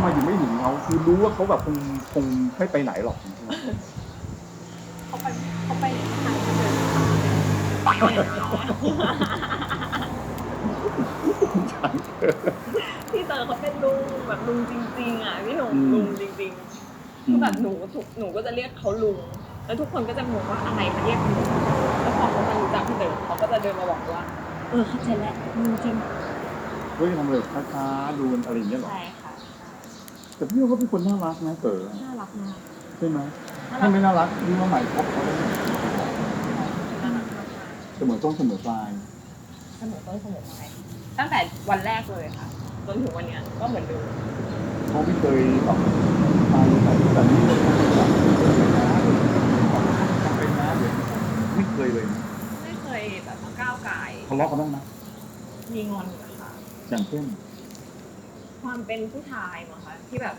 ได้อะทำไมถึงไม่หนีเขาคือรู้ว่าเขาแบบคงคงไม่ไปไหนหรอกเขาไปเขาไปทางเดินพี่เต๋อเขาเป็นลุงแบบลุงจริง ๆ อะพี่หนุ่มอืมลุงจริงๆคือแบบหนูทุกหนูก็จะเรียกเขาลุงแล้วทุกคนก็จะงงว่าอะไรมาเรียกลุงแล้วพอเขามารู้จักพี่เต๋อเขาก็จะเดินมาบอกว่า เออเข้าใจแล้วลุงจริงเฮ้ยทำเลยช้าๆดูอะไรอย่างเงี้ยเหรอใช่ค่ะ แต่พี่ว่าเขาเป็นคนน่ารักนะเต๋อน่ารักมากใช่ไหมน่ารัถ้ากไม่น่ารักนี่ว่าใหม่คบเขาได้ไหมน่ารักมากเสมอต้นเสมอปลายๆเสมอต้นเสมอปลายตั้งแต่วันแรกเลยค่ะจนถึงวันเนี้ยก็เหมือนเดิมเขาไม่เคยแบบไปแต่แต่นี่เลยนะทำเป็นนะเดี๋ยวไม่เคยเลยนะไม่เคยแบบมาก้าวไก่ายทะเลาะกันบ้างนะมีงอนอยู่ค่ะอย่างเช่น ความเป็นผู้ชายมั้งคะที่แบบ